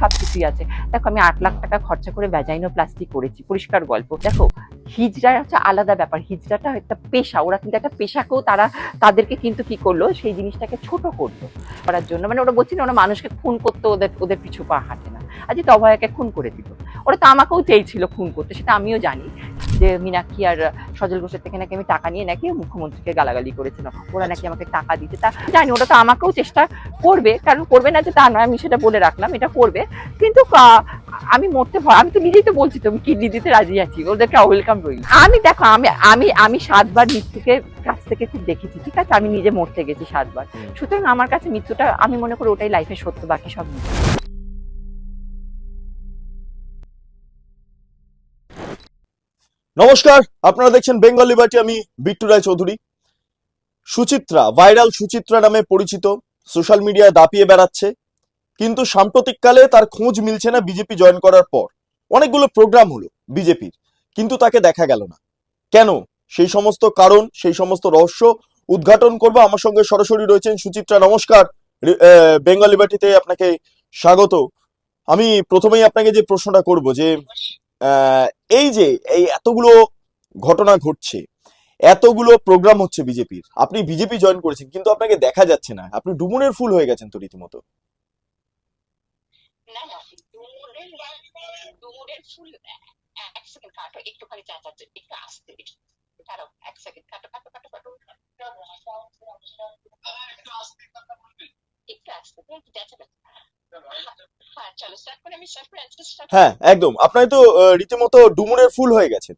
সব কিছুই আছে। দেখো, আমি আট লাখ টাকা খরচা করে ভ্যাজাইনো প্লাস্টিক করেছি। পরিষ্কার গল্প। দেখো হিজড়া হচ্ছে আলাদা ব্যাপার। হিজড়াটা একটা পেশা। ওরা কিন্তু একটা পেশাকেও তারা, তাদেরকে কিন্তু কি করল? সেই জিনিসটাকে ছোট করল করার জন্য। মানে ওরা বলছি না, ওরা মানুষকে খুন করতে, ওদের ওদের পিছু পা হাঁটে না। আজকে তো অভয়াকে খুন করে দিল। ওরা তো আমাকেও চেয়েছিল খুন করতে সেটা আমিও জানি যে মীনাক্ষী আর সজল ঘোষের থেকে নাকি আমি টাকা নিয়ে নাকি মুখ্যমন্ত্রীকে গালাগালি করেছিলাম ওরা নাকি আমাকে টাকা দিতে তা জানি ওটা তো আমাকেও চেষ্টা করবে কারণ করবে না যে তা নয় আমি সেটা বলে রাখলাম এটা করবে। কিন্তু আমি মরতে ভয় আমি তো নিজেই তো বলছি তো আমি কিডনি দিতে রাজি আছি ওদেরকে ওয়েলকাম রইল। আমি দেখো আমি আমি আমি সাতবার মৃত্যুকে কাছ থেকে খুব দেখেছি ঠিক আছে? আমি নিজে মরতে গেছি সাতবার। সুতরাং আমার কাছে মৃত্যুটা আমি মনে করি ওটাই লাইফে সত্য বাকি সব নমস্কার, আপনারা দেখছেন বেঙ্গল লিবার্টি, আমি বিট্টু রায় চৌধুরী সুচিত্রা, ভাইরাল সুচিত্রা নামে পরিচিত, সোশ্যাল মিডিয়ায় দাপিয়ে বেড়াচ্ছে, কিন্তু সাম্প্রতিককালে তার খোঁজ মিলছে না বিজেপি জয়েন করার পর। অনেকগুলো প্রোগ্রাম হলো বিজেপির, কিন্তু তাকে দেখা গেল না। কেন? সেই সমস্ত কারণ, সেই সমস্ত রহস্য উদ্ঘাটন করব। আমার সঙ্গে সরাসরি রয়েছেন সুচিত্রা, নমস্কার। বেঙ্গল লিবার্টিতে আপনাকে স্বাগত। আমি প্রথমেই আপনাকে যে প্রশ্নটা করব যে এই যে এই এতগুলো ঘটনা ঘটছে এতগুলো প্রোগ্রাম হচ্ছে বিজেপির আপনি বিজেপি জয়েন করেছেন কিন্তু আপনাকে দেখা যাচ্ছে না আপনি ডুমুনের ফুল হয়ে গেছেন তো রীতিমতো একটু হ্যাঁ হ্যাঁ একদম। আপনি তো রীতিমতো ডুমুরের ফুল হয়ে গেছেন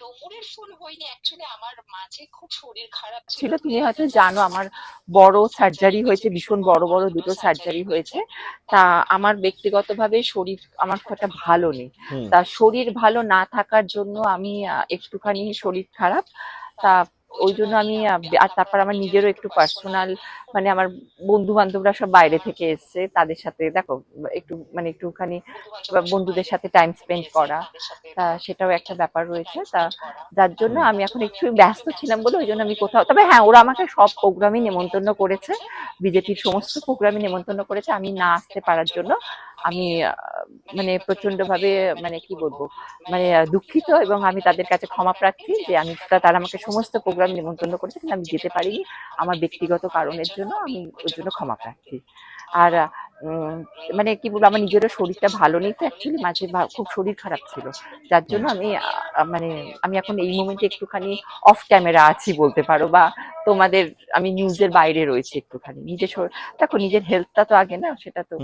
ডুমুরের ফুল হইনি অ্যাকচুয়ালি আমার মাঝে খুব শরীর খারাপ ছিল। তুমি হয়তো জানো আমার বড় সার্জারি হয়েছে ভীষণ বড় বড় দুটো সার্জারি হয়েছে। তা আমার ব্যক্তিগতভাবে শরীর আমার খুব একটা ভালো নেই। তা শরীর ভালো না থাকার জন্য আমি একটুখানি শরীর খারাপ। তা ওই জন্য আমি, আর তারপর আমার নিজেরও একটু পার্সোনাল মানে আমার বন্ধু বান্ধবরা সব বাইরে থেকে এসছে, তাদের সাথে, দেখো, একটু মানে একটুখানি বন্ধুদের সাথে টাইম স্পেন্ড করা, তা সেটাও একটা ব্যাপার রয়েছে, তা যার জন্য আমি এখন একটু ব্যস্ত ছিলাম বলে ওই জন্য আমি কোথাও, তবে হ্যাঁ ওরা আমাকে সব প্রোগ্রামই নেমন্তন্ন করেছে, বিজেপির সমস্ত প্রোগ্রামই নেমন্তন্ন করেছে, আমি না আসতে পারার জন্য আমি মানে প্রচণ্ড ভাবে মানে কি বলব মানে দুঃখিত এবং আমি তাদের কাছে ক্ষমা প্রার্থী যে আমি তারা আমাকে সমস্ত প্রোগ্রাম নেমন্তন্ন করেছে, কিন্তু আমি যেতে পারিনি। আমার ব্যক্তিগত কারণের জন্য আমি ওর জন্য ক্ষমা প্রার্থী। আর মানে কি বলব, আমার নিজেরও শরীরটা ভালো নেই তো অ্যাকচুয়ালি মাঝে খুব শরীর খারাপ ছিল। যার জন্য আমি মানে আমি এখন এই মুমেন্টে একটুখানি অফ ক্যামেরা আছি বলতে পারো বা তোমাদের আমি নিউজের বাইরে রয়েছে একটুখানি। নিজের দেখো নিজের হেলথটা তো আগে না সেটা তো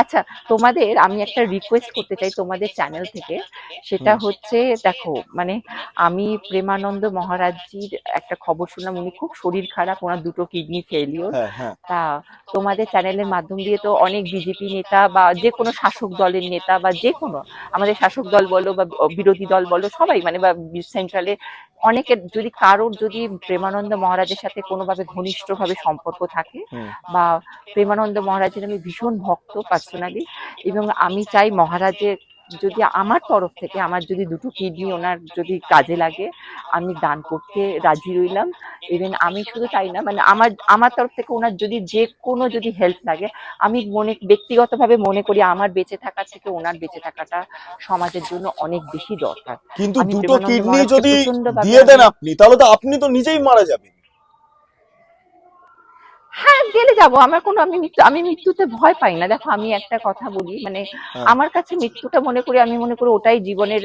আচ্ছা তোমাদের আমি একটা রিকোয়েস্ট করতে চাই তোমাদের চ্যানেল থেকে। সেটা হচ্ছে দেখো মানে আমি প্রেমানন্দ মহারাজজির একটা খবর শুনলাম উনি খুব শরীর খারাপ ওনার দুটো কিডনি ফেলিওর হ্যাঁ হ্যাঁ। তা তোমাদের চ্যানেলের মাধ্যম দিয়ে তো অনেক বিজেপি নেতা বা যে কোনো শাসক দলের নেতা বা যে কোনো আমাদের শাসক দল বলো বা বিরোধী দল বলো সবাই মানে বা সেন্ট্রালে অনেকের যদি কারোর যদি প্রেমানন্দ মহারাজের সাথে কোনোভাবে ঘনিষ্ঠভাবে সম্পর্ক থাকে বা প্রেমানন্দ মহারাজের আমি ভীষণ ভক্ত পার্সোনালি এবং আমি চাই মহারাজের যদি আমার তরফ থেকে আমার যদি দুটো কিডনি ওনার যদি কাজে লাগে আমি দান করতে রাজি রইলাম। ইভেন আমি শুধু তাই না মানে আমার আমার তরফ থেকে ওনার যদি যে কোনো যদি হেল্প লাগে আমি মনে ব্যক্তিগতভাবে মনে করি আমার বেঁচে থাকার থেকে ওনার বেঁচে থাকাটা সমাজের জন্য অনেক বেশি দরকার। কিন্তু দুটো কিডনি যদি দিয়ে দেন আপনি তাহলে তো আপনি তো নিজেই মারা যাবেন। হ্যাঁ গেলে যাব। আমার কোনো আমি মৃত্যু আমি মৃত্যুতে ভয় পাই না। দেখো আমি একটা কথা বলি মানে হ্যাঁ। আমার কাছে মৃত্যুটা মনে করি আমি মনে করি ওটাই জীবনের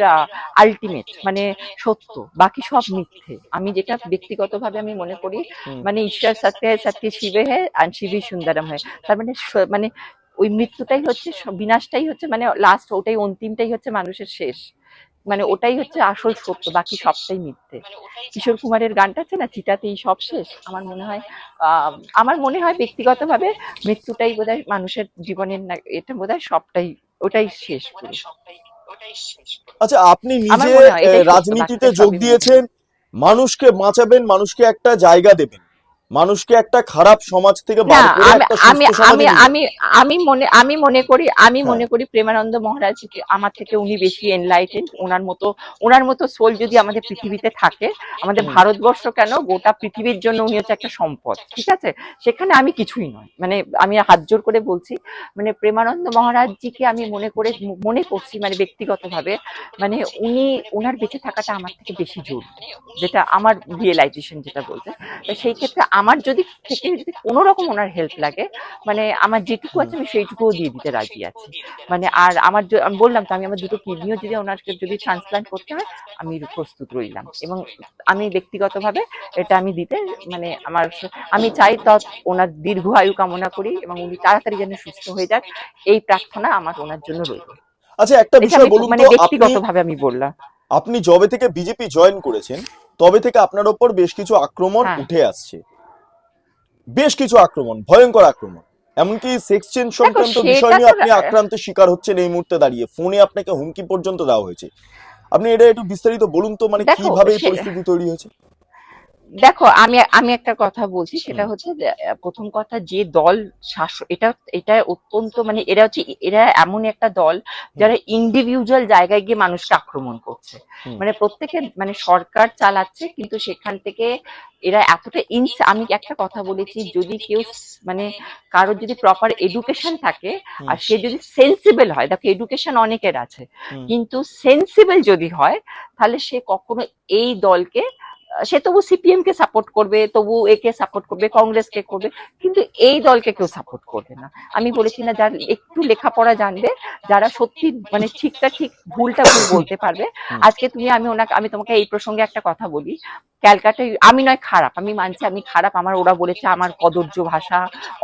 আলটিমেট মানে সত্য। বাকি সব মিথ্যে। আমি যেটা ব্যক্তিগতভাবে আমি মনে করি মানে ঈশ্বর সত্য সত্য শিবে হ্যায় আর শিবই সুন্দরম হয় তার মানে মানে ওই মৃত্যুটাই হচ্ছে বিনাশটাই হচ্ছে মানে লাস্ট ওটাই অন্তিমটাই হচ্ছে মানুষের শেষ। মানে ওটাই হচ্ছে আসল সত্য বাকি সবটাই মিথ্যে। কিশোর কুমারের গানটা আছে না চিতাতেই সব শেষ? আমার মনে হয় আমার মনে হয় ব্যক্তিগতভাবে মৃত্যুটাই বোধহয় মানুষের জীবনের না- এটা বোধহয় সবটাই ওটাই শেষ আচ্ছা আপনি নিজে রাজনীতিতে যোগ দিয়েছেন মানুষকে বাঁচাবেন মানুষকে একটা জায়গা দেবেন। মানুষকে একটা খারাপ সমাজ থেকে আমি আমি আমি আমি মনে আমি মনে করি আমি হ্যাঁ। মনে করি প্রেমানন্দ মহারাজ আমার থেকে উনি বেশি এনলাইটেড ওনার মতো ওনার মতো সোল যদি আমাদের পৃথিবীতে থাকে আমাদের ভারতবর্ষ কেন? গোটা পৃথিবীর জন্য উনি হচ্ছে একটা সম্পদ ঠিক আছে? সেখানে আমি কিছুই নয়। মানে আমি হাত জোর করে বলছি মানে প্রেমানন্দ মহারাজজিকে আমি মনে করে মনে করছি মানে ব্যক্তিগতভাবে মানে উনি ওনার বেঁচে থাকাটা আমার থেকে বেশি জোর যেটা আমার রিয়েলাইজেশন যেটা বলতে তো সেই ক্ষেত্রে আমার যদি থেকে যদি কোনো রকম ওনার হেল্প লাগে মানে আমার যেটুকু আছে আমি সেইটুকুও দিয়ে দিতে রাজি আছি। মানে আর আমার আমি বললাম তো আমি আমার দুটো কিডনিও যদি ওনাকে যদি ট্রান্সপ্লান্ট করতে হয় আমি প্রস্তুত রইলাম। এবং আমি ব্যক্তিগতভাবে এটা আমি দিতে মানে আমার আমি চাই তৎ ওনার দীর্ঘ আয়ু কামনা করি এবং উনি তাড়াতাড়ি যেন সুস্থ হয়ে যাক এই প্রার্থনা আমার ওনার জন্য রইল। আচ্ছা একটা বিষয় বলুন মানে ব্যক্তিগতভাবে আমি বললাম। আপনি যবে থেকে বিজেপি জয়েন করেছেন তবে থেকে আপনার ওপর বেশ কিছু আক্রমণ হ্যাঁ। উঠে আসছে। বেশ কিছু আক্রমণ ভয়ঙ্কর আক্রমণ। এমনকি সেক্স চেঞ্জ সংক্রান্ত বিষয় নিয়ে আপনি আক্রান্ত শিকার হচ্ছেন এই মুহূর্তে দাঁড়িয়ে। ফোনে আপনাকে হুমকি পর্যন্ত দেওয়া হয়েছে। আপনি এটা একটু বিস্তারিত বলুন তো মানে কীভাবে এই পরিস্থিতি তৈরি হয়েছে? দেখো আমি আমি একটা কথা বলছি সেটা হচ্ছে প্রথম কথা যে দল শাসক এটা এটা অত্যন্ত মানে এরা হচ্ছে এরা এমন একটা দল যারা ইন্ডিভিজুয়াল জায়গায় গিয়ে মানুষকে আক্রমণ করছে। মানে প্রত্যেকে মানে সরকার চালাচ্ছে কিন্তু সেখান থেকে এরা এতটা ইনস আমি একটা কথা বলেছি যদি কেউ মানে কারোর যদি প্রপার এডুকেশন থাকে আর সে যদি সেন্সিবল হয় দেখো এডুকেশন অনেকের আছে কিন্তু সেন্সিবল যদি হয় তাহলে সে কখনো এই দলকে সে তবু সিপিএম কে সাপোর্ট করবে তবু একে সাপোর্ট করবে কংগ্রেসকে করবে কিন্তু এই দলকে কেউ সাপোর্ট করবে না। আমি বলেছি না যারা একটু লেখাপড়া জানবে যারা সত্যি মানে ঠিকটা ঠিক ভুলটা ভুল বলতে পারবে। আজকে তুমি আমি ওনাকে আমি তোমাকে এই প্রসঙ্গে একটা কথা বলি। ক্যালকাটায় আমি নয় খারাপ আমি মানছি আমি খারাপ আমার ওরা বলেছে আমার কদর্য ভাষা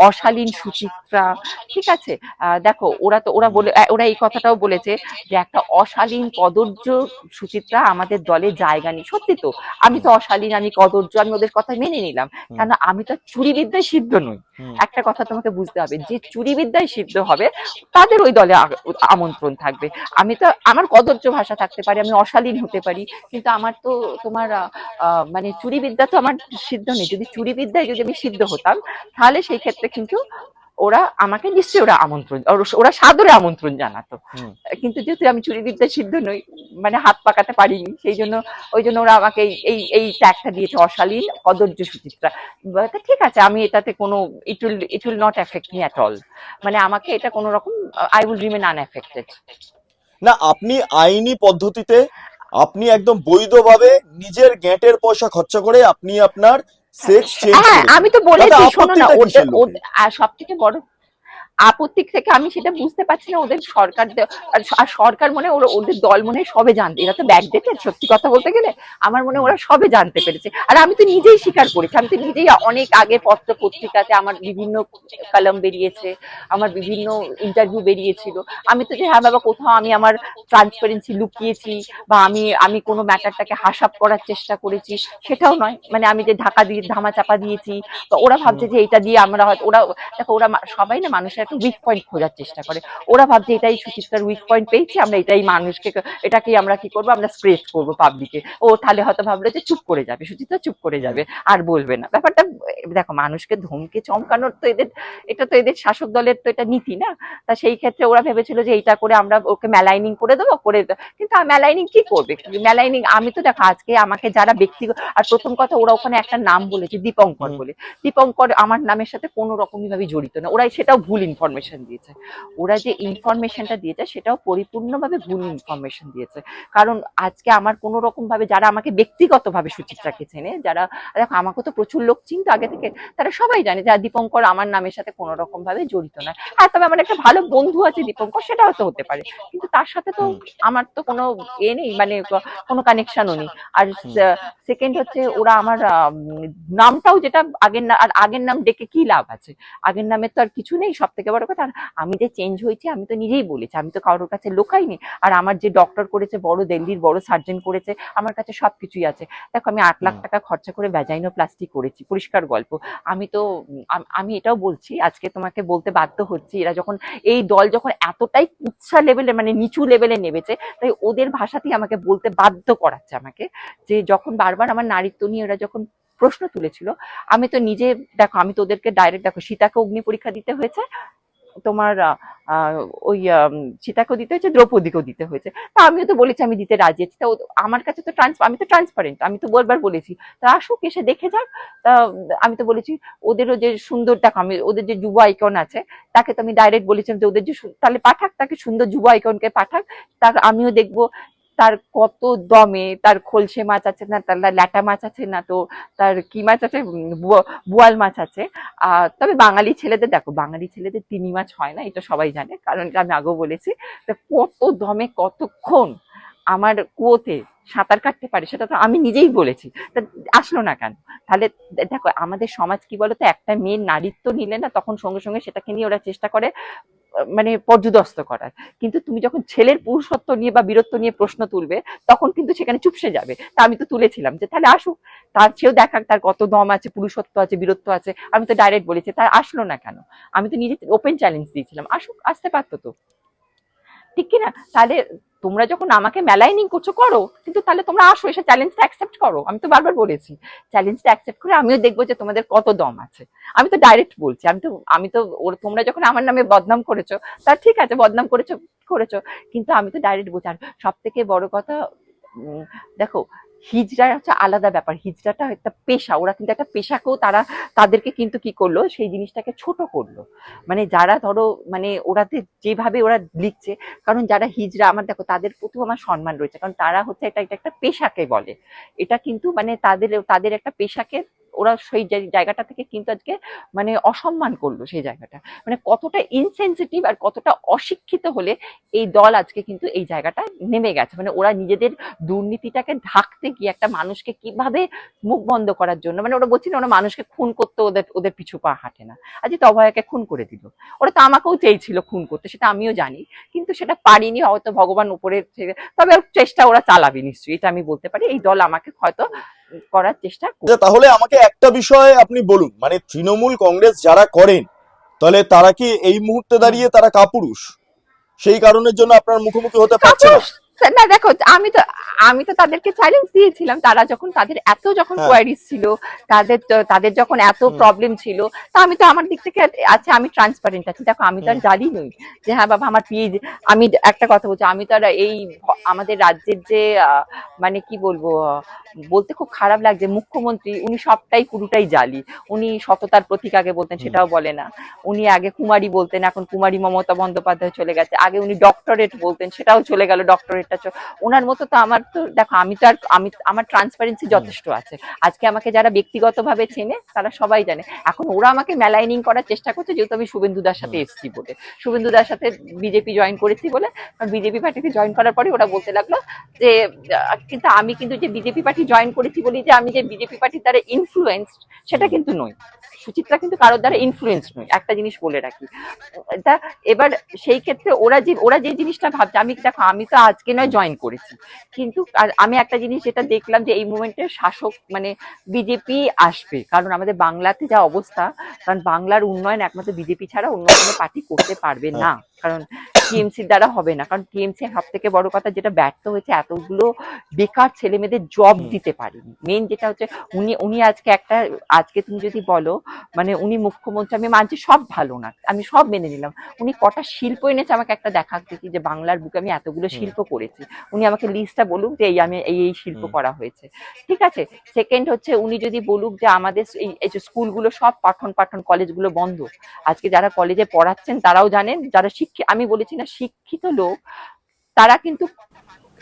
অশালীন সুচিত্রা ঠিক আছে? আহ, দেখো ওরা তো ওরা বলে ওরা এই কথাটাও বলেছে যে একটা অশালীন কদর্য সুচিত্রা আমাদের দলে জায়গা নেই। সত্যি তো আমি তো অশালীন আমি কদর্য আমি ওদের কথা মেনে নিলাম। কেন আমি তো চুরি বিদ্যায় সিদ্ধ নই। একটা কথা তোমাকে বুঝতে হবে যে চুরি বিদ্যায় সিদ্ধ হবে তাদের ওই দলে আমন্ত্রণ থাকবে। আমি তো আমার কদর্য ভাষা থাকতে পারি আমি অশালীন হতে পারি কিন্তু আমার তো তোমার মানে চুরি বিদ্যা তো আমার সিদ্ধ নেই। যদি চুরি বিদ্যায় যদি আমি সিদ্ধ হতাম তাহলে সেই ক্ষেত্রে কিন্তু ওরা আমাকে নিশ্চয়ই ওরা আমন্ত্রণ ওরা- সাদরে আমন্ত্রণ জানাতো। কিন্তু যেহেতু আমি চুরি বিদ্যায় সিদ্ধ নই মানে হাত পাকাতে পারিনি সেই জন্য ওই জন্য ওরা আমাকে এই- এই ট্যাগটা দিয়েছে অশালীন কদর্য সুচিত্রা। ঠিক আছে আমি এটাতে কোনো it will it will not affect me at all মানে আমাকে এটা কোনো রকম আই উইল রিমেন আনএফেক্টেড না আপনি আইনি পদ্ধতিতে আপনি একদম বৈধভাবে নিজের গ্যাটের পয়সা খরচা করে আপনি আপনার সেক্স চেঞ্জ হ্যাঁ আমি তো বলেছি শোনো না সবথেকে ওদের ওদের- আর সব থেকে বড় আপত্তি থেকে আমি সেটা বুঝতে পারছি না, ওদের সরকার আর সরকার মনে ওরা ওদের দল মনে সবে জানতে এরা তো ব্যাকডেটেড সত্যি কথা বলতে গেলে আমার মনে ওরা সবে জানতে পেরেছে। আর আমি তো নিজেই স্বীকার করেছি, আমি তো নিজেই অনেক আগে পত্র পত্রিকাতে আমার বিভিন্ন কলম বেরিয়েছে, আমার বিভিন্ন ইন্টারভিউ বেরিয়েছিল। আমি তো যে হ্যাঁ বাবা, কোথাও আমি আমার ট্রান্সপারেন্সি লুকিয়েছি বা আমি আমি কোনো ম্যাটারটাকে হাসাপ করার চেষ্টা করেছি, সেটাও নয়। মানে আমি যে ঢাকা দিয়ে, ধামা চাপা দিয়েছি, তো ওরা ভাবছে যে এটা দিয়ে আমরা হয়তো, ওরা, দেখো ওরা সবাই না মানুষের একটা উইক পয়েন্ট খোঁজার চেষ্টা করে। ওরা ভাবছে এটাই সুচিত্রার উইক পয়েন্ট পেয়েছি আমরা এটাই মানুষকে এটাকেই আমরা কি করব? আমরা স্প্রেড করব পাবলিকে ও তাহলে হয়তো ভাবলো যে চুপ করে যাবে সুচিত্রা চুপ করে যাবে আর বলবে না। ব্যাপারটা দেখো মানুষকে ধমকে চমকানোর তো এদের এটা তো এদের শাসক দলের তো এটা নীতি না। তা সেই ক্ষেত্রে ওরা ভেবেছিল যে এইটা করে আমরা ওকে মেলাইনিং করে দেবো করে কিন্তু মেলাইনিং কি করবে? মেলাইনিং আমি তো দেখো আজকে আমাকে যারা ব্যক্তিগত আর প্রথম কথা ওরা ওখানে একটা নাম বলেছে দীপঙ্কর বলে। দীপঙ্কর আমার নামের সাথে কোনো রকমই ভাবে জড়িত না। ওরাই সেটাও ভুল ইনফরমেশন দিয়েছে। ওরা যে ইনফরমেশনটা দিয়েছে সেটাও পরিপূর্ণভাবে ভুল ইনফরমেশন দিয়েছে। কারণ আজকে আমার কোনো রকম ভাবে যারা আমাকে ব্যক্তিগতভাবে সুচিত্রাকে চেনে যারা দেখো আমাকে তো প্রচুর লোক চিনতো আগে থেকে তারা সবাই জানে যে দীপঙ্কর আমার নামের সাথে কোনো রকম ভাবে জড়িত না হ্যাঁ তবে আমার একটা ভালো বন্ধু আছে দীপঙ্কর সেটা হয়তো হতে পারে। কিন্তু তার সাথে তো আমার তো কোনো এ নেই মানে কোনো কানেকশনও নেই। আর সেকেন্ড হচ্ছে ওরা আমার নামটাও যেটা আগের না আর আগের নাম ডেকে কি লাভ আছে? আগের নামের তো আর কিছু নেই সব থেকে বড় কথা আমি যে চেঞ্জ হয়েছি আমি তো নিজেই বলেছি আমি তো কারোর কাছে লোকাইনি। আর আমার যে ডক্টর করেছে বড় দিল্লির বড় সার্জন করেছে আমার কাছে সবকিছুই আছে। দেখো আমি আট লাখ টাকা খরচা করে ভ্যাজাইনো প্লাস্টিক করেছি পরিষ্কার গল্প। আমি তো আমি এটাও বলছি আজকে তোমাকে বলতে বাধ্য হচ্ছি এরা যখন এই দল যখন এতটাই উচ্ছা লেভেলে মানে নিচু লেভেলে নেমেছে তাই ওদের ভাষাতেই আমাকে বলতে বাধ্য করাচ্ছে আমাকে যে যখন বারবার আমার নারীত্ব নিয়ে ওরা যখন প্রশ্ন তুলেছিল। আমি তো নিজে, দেখো, আমি তো ওদেরকে ডাইরেক্ট দেখো, সীতাকে অগ্নি পরীক্ষা দিতে হয়েছে, তোমার ওই সীতাকেও দিতে হয়েছে, দ্রৌপদীকেও দিতে হয়েছে। তা আমিও তো বলেছি আমি দিতে রাজি আছি। তা আমার কাছে তো ট্রান্স আমি তো ট্রান্সপারেন্ট আমি তো বলবার বলেছি। তা আসুক, এসে দেখে যাক। তা, আমি তো বলেছি, ওদেরও যে সুন্দর, দেখো, আমি, ওদের যে যুব আইকন আছে, তাকে তো আমি ডাইরেক্ট বলেছিলাম যে ওদের যে তাহলে পাঠাক, তাকে সুন্দর যুব আইকনকে পাঠাক। তার আমিও দেখব তার কত দমে, তার খলসে মাছ আছে না, তার ল্যাটা মাছ আছে না, তো তার কি মাছ আছে? বোয়াল মাছ আছে। আহ তবে বাঙালি ছেলেদের, দেখো, বাঙালি ছেলেদের তিমি মাছ হয় না, এটা সবাই জানে, কারণ এটা আমি আগেও বলেছি। কত দমে, কতক্ষণ আমার কুয়োতে সাঁতার কাটতে পারে সেটা তো আমি নিজেই বলেছি। তা আসলো না কেন? তাহলে দেখো, আমাদের সমাজ কি বলতো? একটা মেয়ের নারীত্ব নিলে না, তখন সঙ্গে সঙ্গে সেটাকে নিয়ে ওরা চেষ্টা করে। মানে পর্যদস্ত করার। কিন্তু তুমি যখন ছেলের পুরুষত্ব নিয়ে বা বীরত্ব নিয়ে প্রশ্ন তুলবে, তখন কিন্তু সেখানে চুপসে যাবে। তা আমি তো তুলেছিলাম যে, তাহলে আসুক। তার চেয়েও দেখাক, তার কত দম আছে, পুরুষত্ব আছে, বীরত্ব আছে। আমি তো ডাইরেক্ট বলেছি, তার আসলো না কেন? আমি তো নিজে ওপেন চ্যালেঞ্জ দিয়েছিলাম। আসুক, আসতে পারতো তো। ঠিক কি না তাহলে তোমরা যখন আমাকে মেলাইনিং করছ, করো। কিন্তু তাহলে তোমরা আসো, এসে চ্যালেঞ্জটা অ্যাকসেপ্ট করো। আমি তো বারবার বলেছি চ্যালেঞ্জটা অ্যাকসেপ্ট করে আমিও দেখব যে তোমাদের কত দম আছে। আমি তো ডাইরেক্ট বলছি, আমি তো আমি তো তোমরা যখন আমার নামে বদনাম করেছ, তা ঠিক আছে, বদনাম করেছ করেছ। কিন্তু আমি তো ডাইরেক্ট বলছি। আর সব থেকে বড় কথা দেখো হিজড়া হচ্ছে আলাদা ব্যাপার। হিজড়াটা একটা পেশা, ওরা কিন্তু একটা পেশাকেও তারা তাদেরকে কিন্তু কি করল? সেই জিনিসটাকে ছোট করল। মানে যারা ধরো মানে ওরাতে যেভাবে ওরা লিখছে, কারণ যারা হিজড়া, আমার দেখো, তাদের প্রতিও আমার সম্মান রয়েছে। কারণ তারা হচ্ছে এটা একটা পেশাকে বলে। এটা কিন্তু মানে তাদের তাদের একটা পেশাকে ওরা সেই জায়গাটা থেকে কিন্তু আজকে মানে অসম্মান করল সেই জায়গাটা। মানে কতটা ইনসেনসিটিভ আর কতটা অশিক্ষিত হলে এই দল আজকে কিন্তু এই জায়গাটা নেমে গেছে। মানে ওরা নিজেদের দুর্নীতিটাকে ঢাকতে গিয়ে একটা মানুষকে কীভাবে মুখ বন্ধ করার জন্য মানে ওরা বলছি না, ওরা মানুষকে খুন করতে ওদের ওদের পিছু পা হাঁটে না। আজকে তো অভয়াকে খুন করে দিল। ওরা তো আমাকেও চেয়েছিল খুন করতে, সেটা আমিও জানি, কিন্তু সেটা পারিনি, হয়তো ভগবান উপরে তবে চেষ্টা ওরা চালাবে নিশ্চয়ই, এটা আমি বলতে পারি। এই দল আমাকে হয়তো করার চেষ্টা আচ্ছা, তাহলে আমাকে একটা বিষয় আপনি বলুন মানে তৃণমূল কংগ্রেস যারা করেন তাহলে তারা কি এই মুহূর্তে দাঁড়িয়ে তারা কাপুরুষ? সেই কারণের জন্য আপনার মুখোমুখি হতে পারছে না? না দেখো আমি তো আমি তো তাদেরকে চ্যালেঞ্জ দিয়েছিলাম। তারা যখন তাদের এত যখন হ্যাঁ। কোয়ারিজ ছিল তাদের তাদের যখন এত প্রবলেম ছিল তা আমি তো আমার দিক থেকে আচ্ছা আমি ট্রান্সপারেন্ট আছি। দেখো আমি তো আর জানি নই যে হ্যাঁ বাবা আমার পিএইচ আমি একটা কথা বলছি আমি তো আর এই আমাদের রাজ্যের যে মানে কি বলব বলতে খুব খারাপ লাগছে মুখ্যমন্ত্রী উনি সবটাই পুরোটাই জালি। উনি সততার প্রতীক আগে বলতেন সেটাও বলে না। উনি আগে কুমারী বলতেন এখন কুমারী মমতা বন্দ্যোপাধ্যায় চলে গেছে। আগে উনি ডক্টরেট বলতেন সেটাও চলে গেল ডক্টরেটটা ওনার মতো তো আমার তো দেখো আমি তো আর আমি আমার ট্রান্সপারেন্সি যথেষ্ট আছে। আজকে আমাকে যারা ব্যক্তিগতভাবে চেনে তারা সবাই জানে। এখন ওরা আমাকে মেলাইনিং করার চেষ্টা করছে যেহেতু আমি শুভেন্দুদার সাথে হুম। এসছি বলে। শুভেন্দুদার সাথে বিজেপি জয়েন করেছি বলে বিজেপি পার্টিতে জয়েন করার পরে ওরা বলতে লাগল যে কিন্তু আমি কিন্তু যে বিজেপি পার্টি জয়েন করেছি বলি যে আমি যে বিজেপি পার্টির দ্বারা ইনফ্লুয়েন্সড সেটা কিন্তু নই সুচিত্রা কিন্তু কারোর দ্বারা ইনফ্লুয়েন্স নই একটা জিনিস বলে রাখি। তা এবার সেই ক্ষেত্রে ওরা যে ওরা যে জিনিসটা ভাবছে আমি দেখো আমি তো আজকে নয় জয়েন করেছি। কিন্তু আর আমি একটা জিনিস যেটা দেখলাম যে এই মুমেন্টে শাসক মানে বিজেপি আসবে। কারণ আমাদের বাংলাতে যা অবস্থা কারণ বাংলার উন্নয়ন একমাত্র বিজেপি ছাড়া অন্য কোনো পার্টি করতে পারবে না। কারণ টিএমসির দ্বারা হবে না। কারণ টিএমসি সব থেকে বড় কথা যেটা ব্যর্থ হয়েছে এতগুলো বেকার ছেলে মেয়েদের জব দিতে পারেনি। মেন যেটা হচ্ছে উনি উনি আজকে একটা আজকে তুমি যদি বলো মানে উনি মুখ্যমন্ত্রী আমি মানছি সব ভালো না। আমি সব মেনে নিলাম। উনি কটা শিল্প এনেছে আমাকে একটা দেখি যে বাংলার বুকে আমি এতগুলো শিল্প শিল্প করেছি। উনি আমাকে লিস্টটা বলুক যে এই আমি এই এই শিল্প করা হয়েছে। ঠিক আছে? সেকেন্ড হচ্ছে উনি যদি বলুক যে আমাদের এই যে স্কুলগুলো সব পাঠন পাঠন কলেজগুলো বন্ধ। আজকে যারা কলেজে পড়াচ্ছেন তারাও জানেন যারা শিক্ষিত আমি বলেছি না শিক্ষিত লোক তারা কিন্তু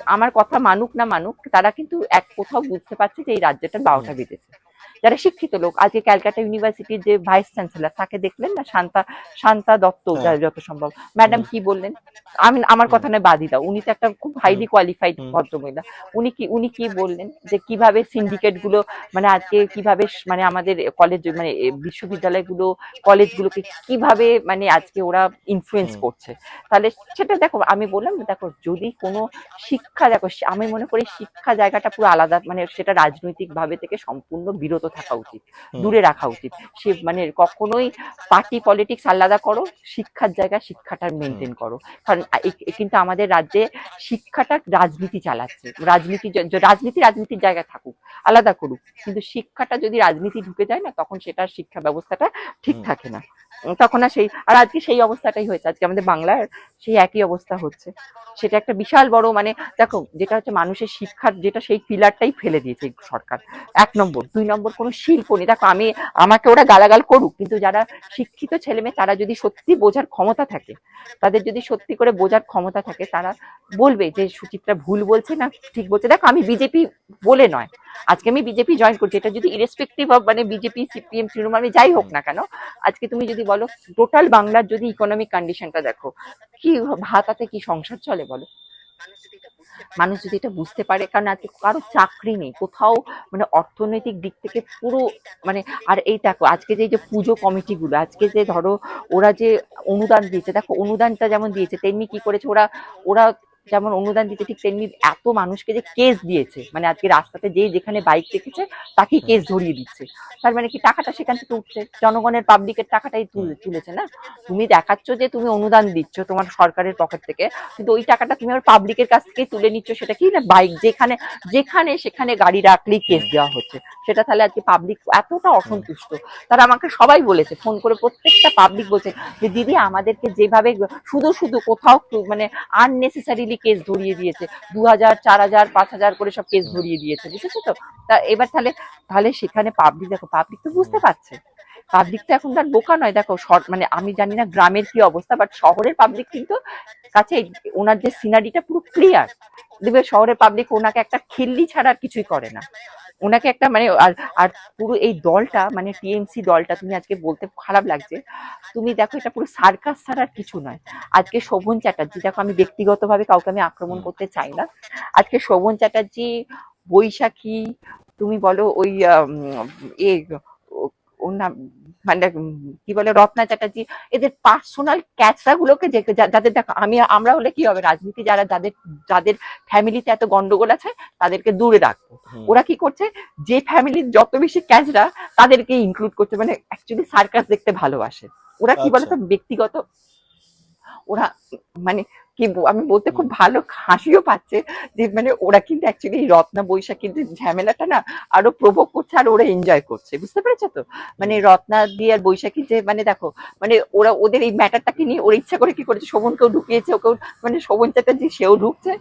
আমার কথা মানুক না মানুক তারা কিন্তু এক কোথাও বুঝতে পারছে যে এই রাজ্যটা বারোটা বেজেছে যারা শিক্ষিত লোক আজকে ক্যালকাটা ইউনিভার্সিটির যে ভাইস চ্যান্সেলর তাকে দেখলেন না? শান্তা শান্তা দত্ত হ্যাঁ। যত সম্ভব। ম্যাডাম কি বললেন? আমি আমার কথা নয় বাদই দাও। উনি তো একটা খুব হাইলি কোয়ালিফাইড। ভদ্রমহিলা। উনি কি উনি কি বললেন যে কীভাবে সিন্ডিকেটগুলো মানে আজকে কীভাবে মানে আমাদের কলেজ মানে বিশ্ববিদ্যালয়গুলো কলেজগুলোকে কীভাবে মানে আজকে ওরা ইনফ্লুয়েন্স করছে? তাহলে সেটা দেখো আমি বললাম দেখো যদি কোনো শিক্ষা দেখো আমি মনে করি শিক্ষা জায়গাটা পুরো আলাদা মানে সেটা রাজনৈতিক ভাবে থেকে সম্পূর্ণ বিরত থাকা উচিত দূরে রাখা উচিত। সে মানে কখনোই পার্টি পলিটিক্স আলাদা করো শিক্ষার জায়গায় শিক্ষাটা মেনটেন করো। কারণ কিন্তু আমাদের রাজ্যে শিক্ষাটা রাজনীতি চালাচ্ছে। রাজনীতি রাজনীতি রাজনীতির জায়গায় থাকুক আলাদা করুক। কিন্তু শিক্ষাটা যদি রাজনীতি ঢুকে যায় না তখন সেটা শিক্ষা ব্যবস্থাটা ঠিক থাকে না। তখন আর সেই আর আজকে সেই অবস্থাটাই হয়েছে। আজকে আমাদের বাংলার সেই একই অবস্থা হচ্ছে। সেটা একটা বিশাল বড় মানে দেখো, যেটা হচ্ছে মানুষের শিক্ষার যেটা সেই পিলারটাই ফেলে দিয়েছে সরকার। এক নম্বর। দুই নম্বর কোনো শিল্প নেই। দেখো, আমি আমাকে ওরা গালাগাল করুক, কিন্তু যারা শিক্ষিত ছেলে মেয়ে, তারা যদি সত্যি বোঝার ক্ষমতা থাকে, তাদের যদি সত্যি করে বোঝার ক্ষমতা থাকে, তারা বলবে যে, সুচিত্রা ভুল বলছে না ঠিক বলছে। দেখো, আমি বিজেপি বলে নয়। আজকে আমি বিজেপি জয়েন করছি। এটা যদি ইরেসপেক্টিভ অফ মানে বিজেপি, সিপিএম, তৃণমূল, আমি যাই হোক না কেন, আজকে তুমি যদি বলো? টোটাল বাংলার যদি ইকোনমিক কন্ডিশনটা দেখো, কি ভাতাতে কি সংসার চলে বলো? মানুষ যদি এটা বুঝতে পারে, কারণ আজকে কারও চাকরি নেই, কোথাও মানে অর্থনৈতিক দিক থেকে পুরো মানে আর এই দেখো, আজকে যে যে পুজো কমিটিগুলো আজকে যে ধরো ওরা যে অনুদান দিয়েছে, দেখো অনুদানটা যেমন দিয়েছে, তেমনি কি করেছে, ওরা ওরা যেমন অনুদান দিতে ঠিক তেমনি এত মানুষকে যে কেস দিয়েছে। মানে আজকে রাস্তাতে যে যেখানে বাইক দেখেছে, তাকেই কেস ধরিয়ে দিচ্ছে। তার মানে কি টাকাটা সেখান থেকে উঠছে? জনগণের পাবলিকের টাকাটাই তুল- তুলেছে না? তুমি দেখাচ্ছ যে তুমি অনুদান দিচ্ছ তোমার সরকারের পকেট থেকে, কিন্তু ওই টাকাটা তুমি আবার পাবলিকের কাছ থেকে তুলে নিচ্ছ, সেটা কি না বাইক যেখানে যেখানে সেখানে গাড়ি রাখলেই কেস দেওয়া হচ্ছে। সেটা তাহলে আজকে পাবলিক এতটা অসন্তুষ্ট। তারা আমাকে সবাই বলেছে, ফোন করে প্রত্যেকটা পাবলিক বলছে যে, দিদি, আমাদেরকে যেভাবে শুধু শুধু কোথাও মানে আননেসেসারিলি কেস ধরিয়ে দিয়েছে। দু হাজার চার হাজার পাঁচ হাজার করে সব কেস ধরিয়ে দিয়েছে, বুঝেছ তো? তা এবার তাহলে তাহলে সেখানে পাবলিক দেখো পাবলিক তো বুঝতে পারছে। পাবলিক তো এখন তার বোকা নয়, দেখো মানে আমি জানি না গ্রামের কি অবস্থা বাট শহরের পাবলিক কিন্তু কাছে ওনার যে সিনারিটা পুরো ক্লিয়ার দেখবে শহরের পাবলিক ওনাকে একটা খিল্লি ছাড়া আর কিছুই করে না। ওনাকে একটা মানে আর আর পুরো এই দলটা মানে টিএমসি দলটা তুমি আজকে বলতে খারাপ লাগছে। তুমি দেখো এটা পুরো সার্কাস ছাড়া কিছু নয়। আজকে শোভন চ্যাটার্জি, দেখো আমি ব্যক্তিগতভাবে কাউকে আমি আক্রমণ করতে চাই না। আজকে শোভন চ্যাটার্জি, বৈশাখী, তুমি বলো ওই এ ওর নাম মানে কি বলে রত্না চ্যাটার্জি এদের পার্সোনাল ক্যাচরা গুলোকে যে- যাদের দেখো আমি আমরা হলে কি হবে রাজনীতি যারা যাদের যাদের ফ্যামিলিতে এত গন্ডগোল আছে তাদেরকে দূরে রাখব। ওরা কি করছে যে ফ্যামিলির যত বেশি ক্যাচরা তাদেরকে ইনক্লুড করছে মানে অ্যাকচুয়ালি সার্কাস দেখতে ভালোবাসে। ওরা কি বলে তো ব্যক্তিগত ওরা মানে কি আমি বলতে খুব ভালো হাসিও পাচ্ছে যে মানে ওরা কিন্তু অ্যাকচুয়ালি রত্না বৈশাখীর যে ঝামেলাটা না আরও প্রভোগ করছে আর ওরা এনজয় করছে বুঝতে পেরেছ তো? মানে রত্না দিয়ে আর বৈশাখী যে মানে দেখো মানে ওরা ওদের এই ম্যাটারটাকে নিয়ে ওরা ইচ্ছা করে কি করেছে শোভনকেও ঢুকিয়েছে ওকেও মানে শোভন চ্যাটার্জি সেও ঢুকছে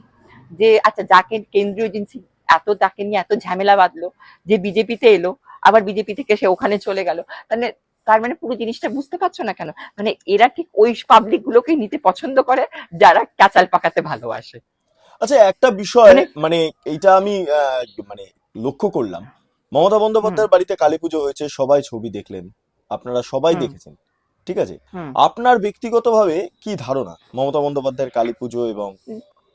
যে আচ্ছা যাকে কেন্দ্রীয় এজেন্সি এত তাকে নিয়ে এত ঝামেলা বাঁধলো যে বিজেপিতে এলো আবার বিজেপি থেকে সে ওখানে চলে গেল। মানে তার মানে পুরো জিনিসটা বুঝতে পারছ না কেন? মানে এরা ঠিক ওই পাবলিক গুলোকে নিতে পছন্দ করে যারা কাচাল পাকাতে ভালোবাসে। আচ্ছা একটা বিষয় মানে- মানে এইটা আমি মানে লক্ষ্য করলাম। মমতা বন্দ্যোপাধ্যায়ের বাড়িতে কালী পুজো হয়েছে সবাই ছবি দেখলেন। আপনারা সবাই দেখেছেন ঠিক আছে। আপনার ব্যক্তিগতভাবে কি ধারণা মমতা বন্দ্যোপাধ্যায়ের কালী পুজো এবং।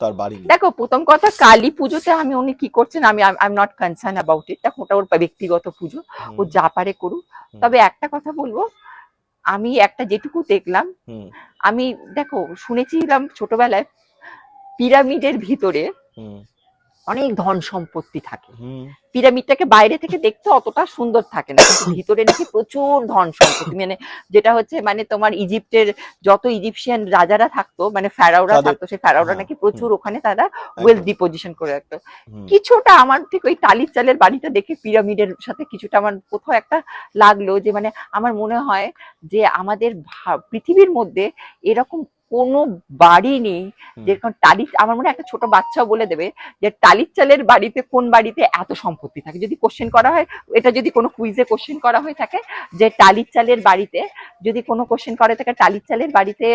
তার বাড়ি? দেখো প্রথম কথা কালী পুজোতে আমি উনি কি করছেন আমি I am not concern about it দেখো ওটা ওর ব্যক্তিগত পুজো ও যা পারে করুক। তবে একটা কথা বলব আমি একটা যেটুকু দেখলাম আমি দেখো শুনেছিলাম ছোটবেলায় পিরামিডের ভিতরে অনেক ধন সম্পত্তি থাকে। পিরামিডটাকে বাইরে থেকে দেখতে অতটা সুন্দর থাকে না কিন্তু ভিতরে নাকি প্রচুর ধন সম্পত্তি। মানে যেটা হচ্ছে মানে তোমার ইজিপ্টের যত ইজিপশিয়ান রাজারা থাকতো মানে ফ্যারাওরা তাদের- থাকতো সেই ফ্যারাওরা হ্যাঁ, নাকি প্রচুর ওখানে তারা ওয়েলথ ডিপোজিশন করে রাখতো। কিছুটা আমার ঠিক ওই টালির চালের বাড়িটা দেখে পিরামিডের সাথে কিছুটা আমার কোথাও একটা লাগল যে মানে আমার মনে হয় যে আমাদের পৃথিবীর মধ্যে এরকম কোনো বাড়ি নেই। যেরকম টালি আমার মনে হয় একটা ছোট বাচ্চাও বলে দেবে যে টালির চালের বাড়িতে কোন বাড়িতে এত সম্পত্তি থাকে? যদি কোশ্চেন করা হয় এটা যদি কোনো কুইজে কোশ্চেন করা হয়ে থাকে যে টালির চালের বাড়িতে যদি কোনো কোশ্চেন করে থাকে টালির চালের বাড়িতে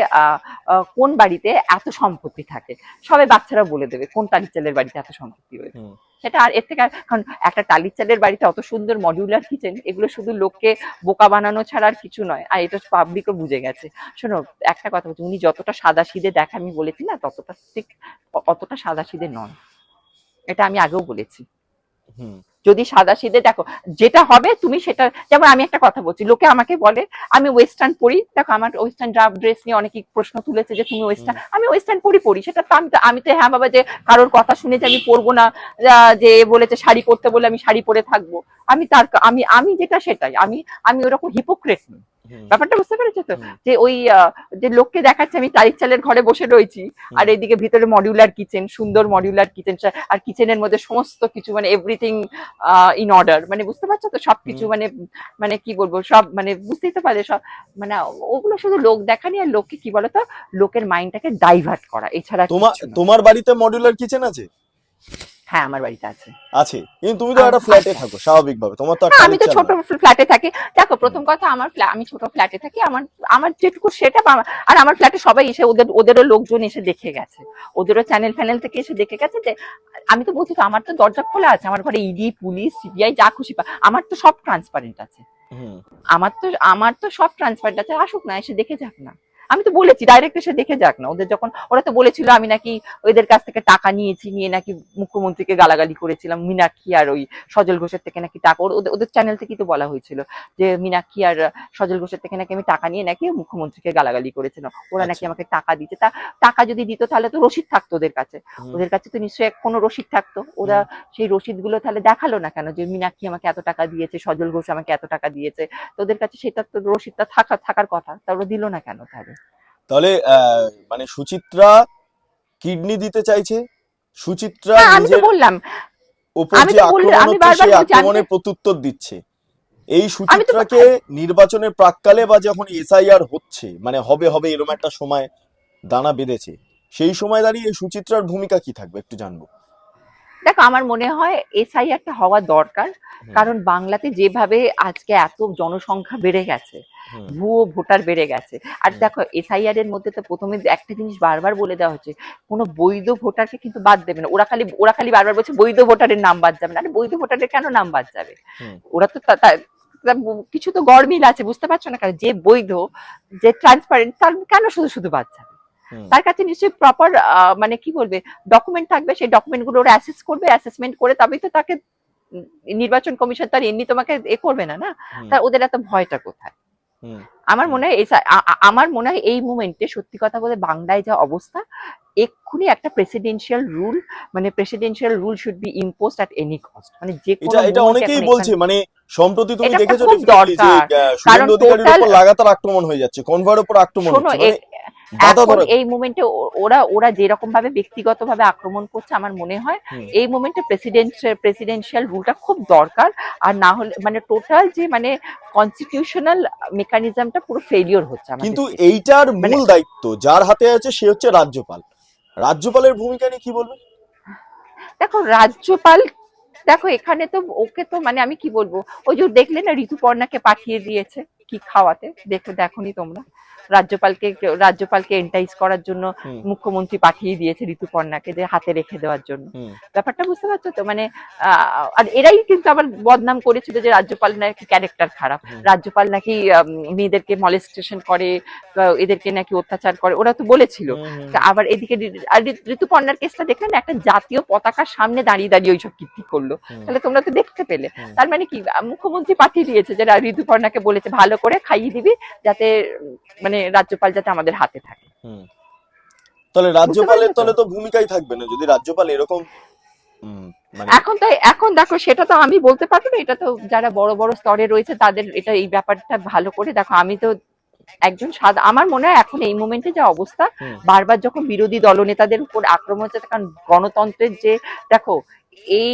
কোন বাড়িতে এত সম্পত্তি থাকে? সবাই বাচ্চারা বলে দেবে কোন টালির চালের বাড়িতে এত সম্পত্তি রয়েছে। সেটা আর এর থেকে কারণ একটা টালির চালের বাড়িতে অত সুন্দর মডিউলার কিচেন এগুলো শুধু লোককে বোকা বানানো ছাড়া আর কিছু নয়। আর এটা পাবলিকও বুঝে গেছে। শোনো একটা কথা বলছি উনি যতটা সাদা সিধে দেখে আমি বলেছি না ততটা ঠিক অতটা সাদা সিধে নয়। এটা আমি আগেও বলেছি। যদি সাদা সিধে দেখো যেটা হবে তুমি সেটা যেমন আমি একটা কথা বলছি লোকে আমাকে বলে আমি ওয়েস্টার্ন পরি দেখো আমার ওয়েস্টার্ন ড্রেস নিয়ে অনেকেই প্রশ্ন তুলেছে যে তুমি ওয়েস্টার্ন আমি ওয়েস্টার্ন পরি পরি সেটা তো আমি তো আমি তো হ্যাঁ বাবা যে কারোর কথা শুনে যে আমি পরবো না যে বলেছে শাড়ি পরতে বলে আমি শাড়ি পরে থাকব আমি তার আমি আমি যেটা সেটাই আমি আমি ওরকম হিপোক্রেট নই। ব্যাপারটা বুঝতে পেরেছ তো? যে ওই যে লোককে দেখাচ্ছে আমি তারিখ চালের ঘরে বসে রয়েছি আর এইদিকে ভিতরে মডিউলার কিচেন সুন্দর মডিউলার কিচেন আর কিচেনের মধ্যে সমস্ত কিছু মানে এভরিথিং ইন অর্ডার মানে বুঝতে পারছ তো? সবকিছু। মানে মানে কি বলব? সব মানে বুঝতেই তো পারে সব মানে ওগুলো শুধু লোক দেখানি আর লোককে কি বলতো? লোকের মাইন্ডটাকে ডাইভার্ট করা এছাড়া তোমার তোমার বাড়িতে মডিউলার কিচেন আছে? হ্যাঁ আমার বাড়িতে আছে। আছে। কিন্তু তুমি তো একটা ফ্ল্যাটে থাকো স্বাভাবিকভাবে। তোমার তো আমি তো ছোট ফ্ল্যাটে থাকি। দেখো প্রথম কথা আমার আমি ছোট ফ্ল্যাটে থাকি আমার আমার যেটুকু সেটা আর আমার ফ্ল্যাটে সবাই এসে ওদের ওদেরও লোকজন এসে দেখে গেছে। ওদেরও চ্যানেল ফ্যানেল থেকে এসে দেখে গেছে যে আমি তো বলছি তো আমার তো দরজা খোলা আছে আমার ঘরে ইডি পুলিশ সিবিআই যা খুশি পা আমার তো সব ট্রান্সপারেন্ট আছে। আমার তো আমার তো সব ট্রান্সপারেন্ট আছে আসুক না এসে দেখে যাক না। আমি তো বলেছি ডাইরেক্ট এসে দেখে যাক না। ওদের যখন ওরা তো বলেছিল আমি নাকি ওদের কাছ থেকে টাকা নিয়েছি নিয়ে নাকি মুখ্যমন্ত্রীকে গালাগালি করেছিলাম মীনাক্ষী আর ওই সজল ঘোষের থেকে নাকি টাকা ওদের ওদের চ্যানেল থেকেই তো বলা হয়েছিল যে মীনাক্ষী আর সজল ঘোষের থেকে নাকি আমি টাকা নিয়ে নাকি মুখ্যমন্ত্রীকে গালাগালি করেছিলাম। ওরা নাকি আচ্ছা। আমাকে টাকা দিচ্ছে তা টাকা যদি দিত তাহলে তো রসিদ থাকতো ওদের কাছে। ওদের কাছে তো নিশ্চয়ই কোনো রসিদ থাকতো। ওরা সেই রসিদগুলো তাহলে দেখাল না কেন যে মীনাক্ষী আমাকে এত টাকা দিয়েছে সজল ঘোষ আমাকে এত টাকা দিয়েছে? তো ওদের কাছে সেটা তো রসিদটা থাকা থাকার কথা। তা ওরা দিল না কেন তাহলে? তাহলে মানে সুচিত্রা কিডনি দিতে চাইছে? সুচিত্রা আমি তো বললাম। আমি যে আক্রমণ হচ্ছে সেই আক্রমণের প্রত্যুত্তর দিচ্ছে। এই সুচিত্রাকে নির্বাচনের প্রাককালে বা যখন এসআইআর হচ্ছে মানে হবে হবে এরকম একটা সময় দানা বেঁধেছে। সেই সময় দাঁড়িয়ে সুচিত্রার ভূমিকা কি থাকবে একটু জানব। দেখো আমার মনে হয় এসআইআরটা হওয়া দরকার কারণ বাংলাতে যেভাবে আজকে এত জনসংখ্যা বেড়ে গেছে ভুয়ো ভোটার বেড়ে গেছে। আর। দেখো এসআইআর এর মধ্যে তো প্রথমে একটা জিনিস বারবার বলে দেওয়া হচ্ছে কোনো বৈধ ভোটারকে কিন্তু বাদ দেবে না। ওরা খালি ওরা খালি বারবার বলছে বৈধ ভোটারের নাম বাদ যাবে না। আরে বৈধ ভোটারের কেন নাম বাদ যাবে? ওরা তো কিছু তো গড়মিল আছে বুঝতে পারছ না কারণ যে বৈধ যে ট্রান্সপারেন্ট তার কেন শুধু শুধু বাদ যাবে। তার কাছে নিশ্চয়ই প্রপার মানে কি বলবে ডকুমেন্ট থাকবে সেই ডকুমেন্টগুলো ওরা অ্যাসেস করবে অ্যাসেসমেন্ট করে তবেই তো তাকে নির্বাচন কমিশন তার এমনি তোমাকে এ করবে না না। তার ওদের এত ভয়টা কোথায়? আমার মনে হয় আমার মনে হয় এই মুমেন্টে সত্যি কথা বলে বাংলায় যা অবস্থা এক্ষুনি একটা প্রেসিডেন্সিয়াল রুল মানে presidential rule should be imposed at any cost মানে যে কোনো এটা এটা অনেকেই বলছে মানে সম্প্রতি তুমি এটা দেখেছ যে শুভেন্দু অধিকারীর উপর লাগাতার আক্রমণ হয়ে যাচ্ছে কনভয়ের উপর আক্রমণ হচ্ছে মানে এখন এই মুমেন্টে ওরা ওরা যেরকম ভাবে ব্যক্তিগত ভাবে আক্রমণ করছে আমার মনে হয় এই মুমেন্টে প্রেসিডেন্ট প্রেসিডেন্সিয়াল রুলটা খুব দরকার। আর না হলে মানে টোটাল যে মানে কনস্টিটিউশনাল মেকানিজমটা পুরো ফেলিওর হচ্ছে কিন্তু এইটার মানে- মূল দায়িত্ব যার হাতে আছে সে হচ্ছে রাজ্যপাল। রাজ্যপালের ভূমিকা নিয়ে কি বলবে দেখো রাজ্যপাল দেখো এখানে তো ওকে তো মানে আমি কি বলব? ওই যে দেখলে না ঋতুপর্ণাকে পাঠিয়ে দিয়েছে। কি খাওয়াতে? দেখো দেখোনি তোমরা। রাজ্যপালকে রাজ্যপালকে এন্টাইজ করার জন্য মুখ্যমন্ত্রী পাঠিয়ে দিয়েছে ঋতুপর্ণাকে যে হাতে রেখে দেওয়ার জন্য। ব্যাপারটা বুঝতে পারছ তো? মানে আর এরাই কিন্তু আবার বদনাম করেছিল যে রাজ্যপাল নাকি ক্যারেক্টার খারাপ। রাজ্যপাল নাকি মেয়েদেরকে মলেস্টেশন করে এদেরকে নাকি অত্যাচার করে ওরা তো বলেছিল। আবার এদিকে আর ঋতুপর্ণার কেসটা দেখলেন একটা জাতীয় পতাকার সামনে দাঁড়িয়ে দাঁড়িয়ে ওইসব কীর্তি করল। তাহলে তোমরা তো দেখতে পেলে। তার মানে কি মুখ্যমন্ত্রী পাঠিয়ে দিয়েছে যে রা- ঋতুপর্ণাকে বলেছে ভালো করে খাইয়ে দিবি যাতে মানে রাজ্যপাল যাতে আমাদের হাতে থাকে। তাহলে রাজ্যপালের তাহলে তো ভূমিকাই থাকবে না যদি রাজ্যপাল এরকম মানে এখন তো এখন দেখো সেটা তো আমি বলতে পারব না এটা তো যারা বড় বড় স্তরে রয়েছে তাদের এটা এই ব্যাপারটা ভালো করে দেখো আমি তো একজন সাদা আমার মনে হয় এখন এই মুমেন্টে যা অবস্থা বারবার যখন বিরোধী দলনেতাদের উপর আক্রমণ হচ্ছে কারণ গণতন্ত্রের যে দেখো এই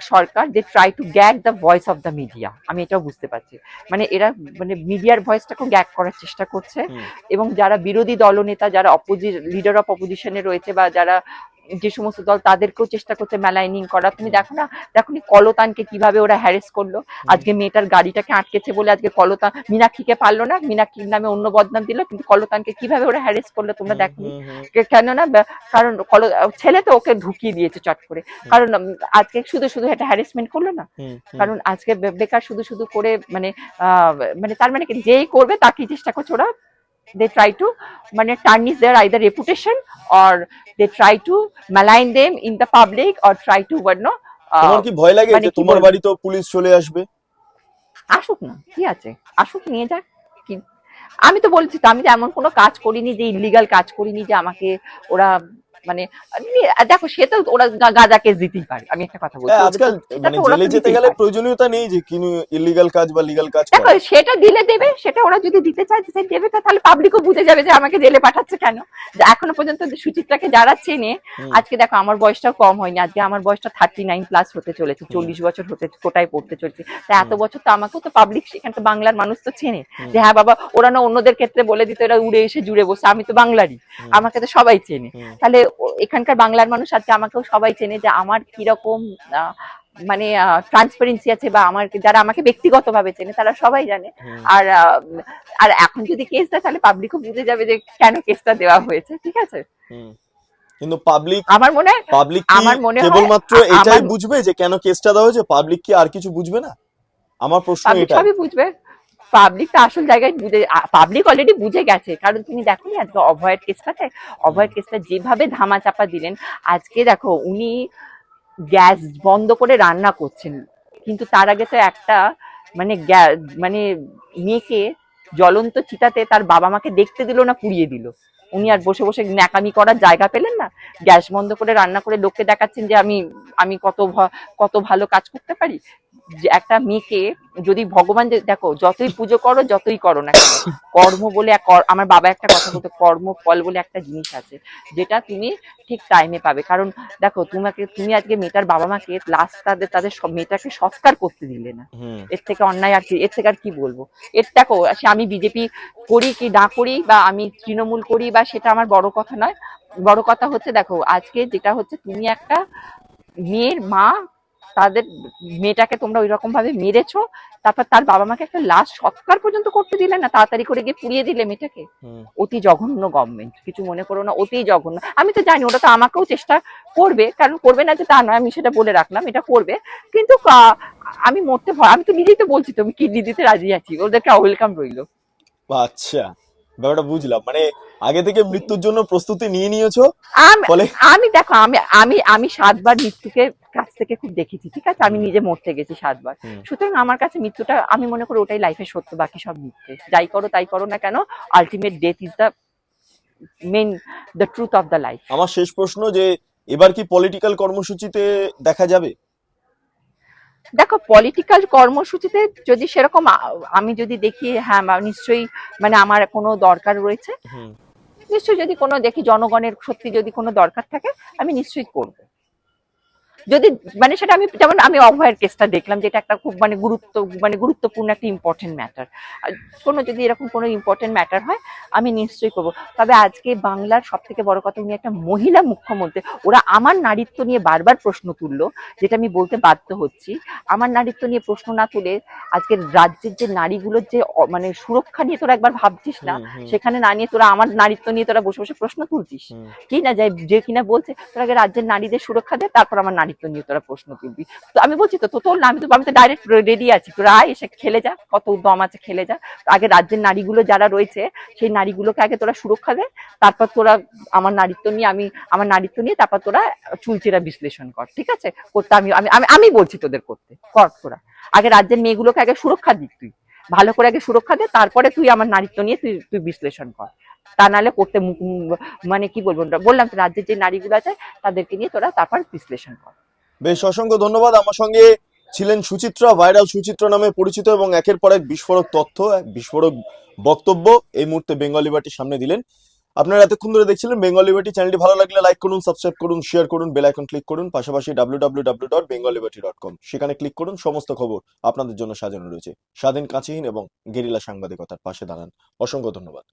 সরকার যে try to gag the voice of the media আমি এটাও বুঝতে পারছি। মানে এরা মানে মিডিয়ার ভয়েসটাকেও গ্যাগ করার চেষ্টা করছে এবং যারা বিরোধী দলনেতা যারা অপোজি লিডার অফ অপোজিশনে রয়েছে বা যারা যে সমস্ত দল তাদেরকেও চেষ্টা করছে ম্যালাইনিং করা। তুমি দেখো না দেখো নি কলতানকে কীভাবে ওরা হ্যারেস করল। আজকে মেয়েটার গাড়িটাকে আটকেছে বলে আজকে কলতান মীনাক্ষীকে পারল না। মীনাক্ষীর নামে অন্য বদনাম দিল কিন্তু কলতানকে কীভাবে ওরা হ্যারেস করল তোমরা দেখো কেননা কারণ কল- ছেলে তো ওকে ঢুকিয়ে দিয়েছে চট করে। কারণ আজকে শুধু শুধু এটা হ্যারাসমেন্ট করল না। কারণ আজকে বেকার শুধু শুধু করে মানে মানে তার মানে যেই করবে তাকেই চেষ্টা করছে। ওরা দে ট্রাই টু মানে tarnish their either reputation or they try to malign them in the public or try to what no ah, তোমার কি ভয় লাগে মানে যে তোমার বলব? বাড়িতেও পুলিশ চলে আসবে? আসুক না কি আছে? আসুক নিয়ে যাক কি? আমি তো বলছি তো আমি তো এমন কোনো কাজ করিনি যে ইলিগাল কাজ করিনি যে আমাকে ওরা মানে দেখো সে তো ওরা গা- গাঁজা কেস পারে। আমি একটা কথা বলছি হ্যাঁ, আজকাল মানে ওরা জেলে যেতে গেলে প্রয়োজনীয়তা নেই যে কিনু ইলিগাল কাজ বা লিগাল কাজ দেখো সেটা দিলে দেবে সেটা ওরা যদি দিতে চায় সে দেবে তাহলে পাবলিকও বুঝে যাবে যে আমাকে জেলে পাঠাচ্ছে কেন। এখনও পর্যন্ত সুচিত্রাকে যারা চেনে আজকে দেখো আমার বয়সটাও কম হয়নি আজকে আমার বয়সটা থার্টি নাইন প্লাস হতে চলেছে চল্লিশ বছর হতে কোটায় পড়তে চলেছে। তা এত বছর তো আমাকেও তো পাবলিক সেখানে তো বাংলার মানুষ তো চেনে। যে হ্যাঁ বাবা ওরা না অন্যদের ক্ষেত্রে বলে দিত এরা উড়ে এসে জুড়ে বসে আমি তো বাংলারই। আমাকে তো সবাই চেনে। তাহলে এখানকার বাংলার মানুষ আজকে আমাকেও সবাই চেনে যে আমার কীরকম মানে ট্রান্সপারেন্সি আছে বা আমার যারা আমাকে ব্যক্তিগতভাবে চেনে তারা সবাই জানে। আর আর এখন যদি কেস দেয় তাহলে পাবলিকও বুঝে যাবে যে কেন কেসটা দেওয়া হয়েছে ঠিক আছে? হুম। কিন্তু পাবলিক আমার মনে হয় পাবলিক আমার মনে হয় কেবলমাত্র এটাই বুঝবে যে কেন কেসটা দেওয়া হয়েছে? পাবলিক কি আর কিছু বুঝবে না? আমার প্রশ্ন এটা সবই বুঝবে। পাবলিক তো আসল জায়গায় বুঝে পাবলিক অলরেডি বুঝে গেছে। কারণ তুমি দেখো আজকে অভয়ের কেসটাতে অভয়ের কেসটা যেভাবে ধামা চাপা দিলেন, আজকে দেখো উনি গ্যাস বন্ধ করে রান্না করছেন। কিন্তু তার আগে তো একটা মানে মানে মেয়েকে জ্বলন্ত চিতাতে তার বাবা মাকে দেখতে দিল না, পুড়িয়ে দিল। উনি আর বসে বসে ন্যাকামি করার জায়গা পেলেন না? গ্যাস বন্ধ করে রান্না করে লোককে দেখাচ্ছেন যে আমি আমি কত কত ভালো কাজ করতে পারি? একটা মেয়েকে যদি ভগবান দেখো যতই পুজো করো যতই করো না কেন কর্ম বলে আমার বাবা একটা কথা বলতো কর্ম ফল বলে একটা জিনিস আছে যেটা তুমি ঠিক টাইমে পাবে। কারণ দেখো তোমাকে তুমি আজকে মেয়েটার বাবা মাকে লাস্ট তাদের তাদের সব মেয়েটাকে সংস্কার করতে দিলে না। এর থেকে অন্যায় আর কি এর থেকে আর কি বলব? এর দেখো সে আমি বিজেপি করি কি না করি বা আমি তৃণমূল করি বা সেটা আমার বড় কথা নয়। বড় কথা হচ্ছে দেখো আজকে যেটা হচ্ছে তুমি একটা মেয়ের মা তাদের মেয়েটাকে তোমরা ওই রকম ভাবে মেরেছো তারপর তার বাবা মাকে একটা লাশ সৎকার পর্যন্ত করতে দিলে না তাড়াতাড়ি করে গিয়ে পুড়িয়ে দিলে মেয়েটাকে? অতি জঘন্য গভর্নমেন্ট কিছু মনে করো না অতি জঘন্য। আমি তো জানি ওটা তো আমাকেও চেষ্টা করবে কারণ করবে না যে তা নয় আমি সেটা বলে রাখলাম এটা করবে। কিন্তু আমি মরতে ভয় আমি তো নিজেই তো বলছি তুমি কিডনি দিতে রাজি আছি ওদেরকে ওয়েলকাম রইল। আচ্ছা। ব্যাপারটা বুঝলাম। মানে আগে থেকে মৃত্যুর জন্য প্রস্তুতি নিয়ে নিয়েছো আমি ফলে আমি দেখো আমি আমি আমি সাতবার মৃত্যুকে কাছ থেকে খুব দেখেছি ঠিক আছে? আমি নিজে মরতে গেছি সাতবার। সুতরাং আমার কাছে মৃত্যুটা আমি মনে করি ওটাই লাইফে সত্য বাকি সব মিথ্যে। যাই করো তাই করো না কেন ultimate death is the main the truth of the life আমার শেষ প্রশ্ন যে এবার কি পলিটিক্যাল কর্মসূচিতে দেখা যাবে? দেখো পলিটিক্যাল কর্মসূচিতে যদি সেরকম আমি যদি দেখি হ্যাঁ নিশ্চয়ই মানে আমার কোনো দরকার রয়েছে। নিশ্চয়ই যদি কোনো দেখি জনগণের সত্যি যদি কোনো দরকার থাকে আমি নিশ্চয়ই করব। যদি মানে সেটা আমি যেমন আমি অভয়ের কেসটা দেখলাম যেটা একটা খুব মানে গুরুত্ব মানে গুরুত্বপূর্ণ একটা ইম্পর্টেন্ট ম্যাটার কোনো যদি এরকম কোনো ইম্পর্টেন্ট ম্যাটার হয় আমি নিশ্চয়ই করব। তবে আজকে বাংলার সব থেকে বড় কথা উনি একটা মহিলা মুখ্যমন্ত্রী। ওরা আমার নারীত্ব নিয়ে বারবার প্রশ্ন তুললো যেটা আমি বলতে বাধ্য হচ্ছি। আমার নারীত্ব নিয়ে প্রশ্ন না তুলে আজকের রাজ্যের যে নারীগুলোর যে মানে সুরক্ষা নিয়ে তোরা একবার ভাবছিস না সেখানে না নিয়ে তোরা আমার নারীত্ব নিয়ে তোরা বসে বসে প্রশ্ন তুলছিস। কি না যাই যে কিনা বলছে তোরা আগে রাজ্যের নারীদের সুরক্ষা দে তারপর আমার নারীত্ব নিয়ে তোরা প্রশ্ন তুলবি। তো আমি বলছি তো তোর না, আমি তো আমি তো ডাইরেক্ট রেডি আছি। তোরা আয়, এসে খেলে যা, কত দম আছে, খেলে যা। আগে রাজ্যের নারীগুলো যারা রয়েছে, সেই নারীগুলোকে আগে তোরা সুরক্ষা দে, তারপর তোরা আমার নারীত্ব নিয়ে, আমি আমার নারীত্ব নিয়ে, তারপর তোরা চুলচেরা বিশ্লেষণ কর, ঠিক আছে? করতে আমি, আমি- আমি বলছি তোদের করতে, কর তোরা। আগে রাজ্যের মেয়েগুলোকে আগে সুরক্ষা দিক তুই। ভালো করে আগে সুরক্ষা দে, তারপরে তুই আমার নারীত্ব নিয়ে তুই তুই বিশ্লেষণ কর। তা নাহলে করতে মানে কি বলব, বললাম তো রাজ্যের যে নারীগুলো আছে, তাদেরকে নিয়ে তোরা তারপর বিশ্লেষণ কর। বেশ অসংখ্য ধন্যবাদ। আমার সঙ্গে ছিলেন সুচিত্রা, ভাইরাল সুচিত্রা নামে পরিচিত এবং একের পর এক বিস্ফোরক তথ্য বিস্ফোরক বক্তব্য এই মুহূর্তে বেঙ্গলি বাটির সামনে দিলেন। আপনারা এতক্ষণ ধরে দেখছিলেন বেঙ্গলি বাটি চ্যানেলটি। ভালো লাগলে লাইক করুন, সাবস্ক্রাইব করুন, শেয়ার করুন, বেল আইকন ক্লিক করুন। পাশাপাশি কম সেখানে ক্লিক করুন। সমস্ত খবর আপনাদের জন্য সাজানো রয়েছে। স্বাধীন, কাঁচিহীন এবং গেরিলা সাংবাদিকতার পাশে দাঁড়ান। অসংখ্য ধন্যবাদ।